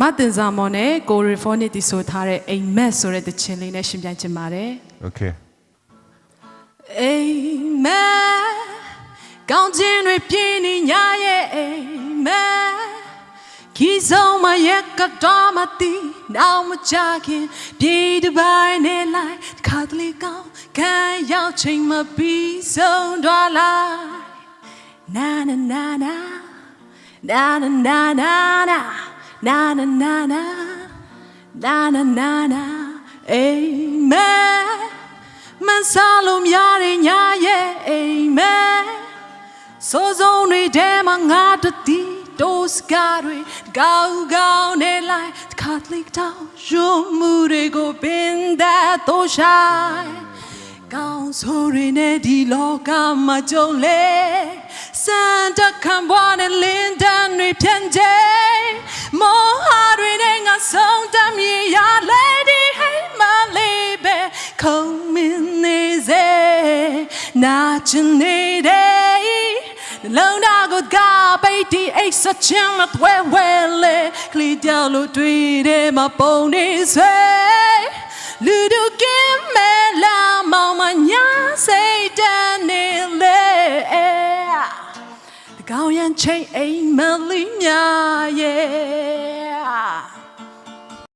မတင်စာမော်နဲ့ကိုရီဖောနစ်တီဆိုထားတဲ့အိမ်မက်ဆိုတဲ့တခြင်းလေးနဲ့ရှင်ပြိုင်ချင်ပါတယ် Okay. အိမ်မက်ကောင်းခြင်းတွေပြင်းနေညာရဲ့အိမ်မက်ခီဆုံးမရက်ကတော့မတီနောက်မကြခင်ပြေးတစ်ပိုင်းနဲ့လိုက်တစ်ခါတလေကောင်းခံရောက်ချိန်မပြီးဆုံးတော့လိုက်နာနာနာနာနာနာနာ နာနာနာနာနာနာနာနာနာနာအိမ်မက်မဆာလို့များတဲ့ညာရဲ့အိမ်မက်စိုးစုံတွေထဲမှာငါတတိတိုးစကားတွေကောင်းကောင်းနဲ့လိုက်တစ်ခါတလေတောင်းရုံမှုတွေကိုပင်သက်တော့ရှိုင်းကောင်းဆိုးတွေနဲ့ဒီလောကမှာကြုံလေစံတခံဘွားနဲ့လင်း ဆုံးတမ်းမြေရလေဒီဟိမလေးပဲခုံမင်းနေစေနာချင်နေတယ်နှလုံးသားကိုကပိတ်တီအိတ်စချင်မသွဲဝဲလေကလေးတောင်လို့တွေ့တယ်မပုံနေစေလူတို့ကင်းမဲ့လာမောင်မညာစိတ်တန်နေလေတကောင်းရန်ချိန်အိမ်မလေးညာရဲ့